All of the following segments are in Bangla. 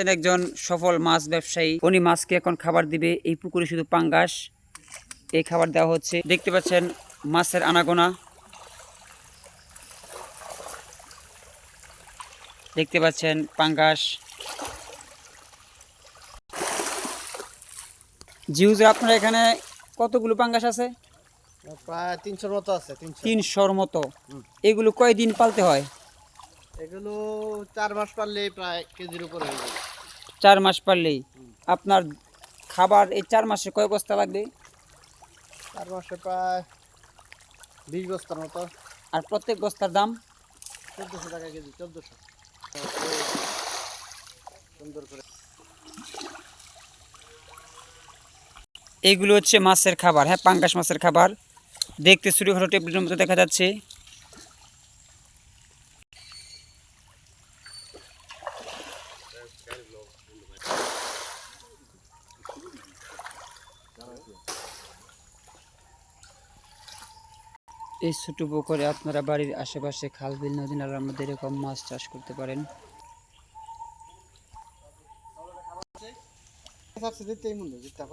আছেন একজন সফল মাছ ব্যবসায়ী। উনি মাছকে এখন খাবার দিবে। এই পুকুরে শুধু পাঙ্গাস। এই খাবার দেওয়া হচ্ছে। দেখতে পাচ্ছেন মাছের আনাগোনা। দেখতে পাচ্ছেন পাঙ্গাস। জিউজে আপনার এখানে কতগুলো পাঙ্গাস আছে? প্রায় তিনশোর মতো আছে তিনশোর মতো। এগুলো কয়দিন পালতে হয়? এগুলো চার মাস পারলে প্রায় কেজির উপরে হয়ে যাবে চার মাস পারলেই। আপনার খাবার এই চার মাসে কয় বস্তা লাগবে? চার মাসে প্রায় বিশ বস্তার মতো। আর প্রত্যেক বস্তার দাম? চোদ্দোশো টাকা কেজি চোদ্দোশো। সুন্দর করে। এইগুলো হচ্ছে মাছের খাবার হ্যাঁ পাঙ্গাস মাছের খাবার। দেখতে ছোটোখাটো টেবলেটের মতো দেখা যাচ্ছে। এই ছোট পুকুরে আপনারা বাড়ির আশেপাশে খাল বিল নদী নালার মধ্যে এরকম মাছ চাষ করতে পারেন।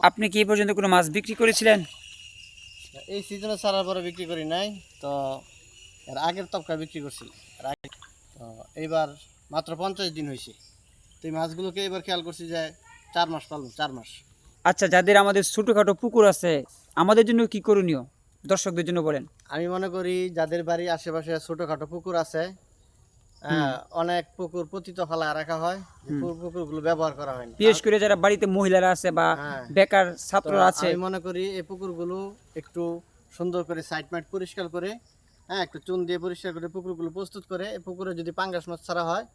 আপনি কি পর্যন্ত কোনো মাছ বিক্রি করেছিলেন? এই সিজনে ছাড়ার পরে বিক্রি করি নাই তো এর আগের তবকা বিক্রি করছিল আগে তো এইবার মাত্র পঞ্চাশ দিন হয়েছে। তো এই মাছগুলোকে এবার খেয়াল করছি যে চার মাস পালন চার মাস। আচ্ছা যাদের আমাদের ছোটোখাটো পুকুর আছে আমাদের জন্য কি করণীয়? দর্শকদের জন্য বলেন। আমি মনে করি যাদের বাড়ি আশেপাশে ছোটখাটো পুকুর আছে অনেক পুকুর পতিত ফেলা রাখা হয় পুকুরগুলো ব্যবহার করা হয় বিশেষ করে যারা বাড়িতে মহিলারা আছে বা হ্যাঁ। বেকার তো ছাত্ররা আছে। আমি মনে করি এই পুকুরগুলো একটু সুন্দর করে সাইড মাইট পরিষ্কার করে হ্যাঁ একটু চুন দিয়ে পরিষ্কার করে পুকুরগুলো প্রস্তুত করে এই পুকুরে যদি পাঙ্গাস মাছ ছাড়া হয়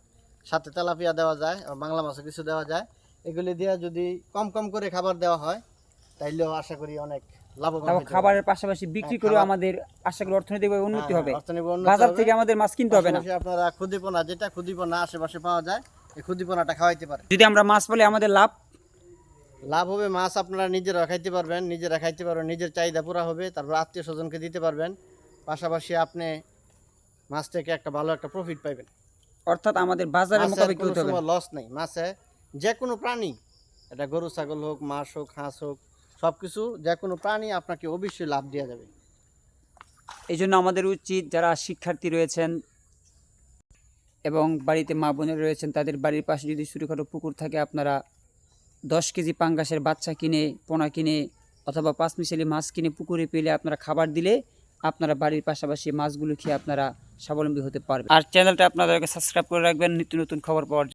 সাথে তেলাপিয়া দেওয়া যায় বাংলা মাছও কিছু দেওয়া যায় এগুলি দিয়ে যদি কম কম করে খাবার দেওয়া হয় তাইলেও আশা করি অনেক লাভবান। খাবারের পাশাপাশি বিক্রি করে আমাদের আশা করি অর্থনৈতিকভাবে উন্নতি হ্যাঁ, হবে। বাজার থেকে আমাদের মাছ কিনতে হবে না। আপনারা ক্ষুদিপনা যেটা ক্ষুদিপনা আশেপাশে পাওয়া যায় এই ক্ষুদিপনাটা খাওয়াইতে পারে যদি আমরা মাছ পেলে আমাদের লাভ? লাভ হবে মাছ আপনারা নিজেরা খাইতে পারবেন নিজেরা খাইতে পারবেন নিজের চাহিদা পুরা হবে তারপর আত্মীয় স্বজনকে দিতে পারবেন। পাশাপাশি আপনি মাছ থেকে একটা ভালো একটা প্রফিট পাইবেন। অর্থাৎ আমাদের বাজারের মোকাবিলা কোনো লস নেই। মাছে যে কোনো প্রাণী এটা গরু ছাগল হোক মাছ হোক হাঁস হোক সব কিছু যে কোনো প্রাণী আপনাকে অবশ্যই লাভ দেওয়া যাবে। এই জন্য আমাদের উচিত যারা শিক্ষার্থী রয়েছেন এবং বাড়িতে মা বোনের রয়েছেন, তাদের বাড়ির পাশে যদি ছোটোখাটো পুকুর থাকে, আপনারা দশ কেজি পাঙ্গাসের বাচ্চা কিনে, পোনা কিনে অথবা পাঁচ মিশালি মাছ কিনে পুকুরে পেলে আপনারা খাবার দিলে আপনারা বাড়ির পাশাপাশি মাছগুলো খেয়ে আপনারা স্বাবলম্বী হতে পারবেন। আর চ্যানেলটা আপনাদেরকে সাবস্ক্রাইব করে রাখবেন। নিত্য নতুন খবর পাওয়ার।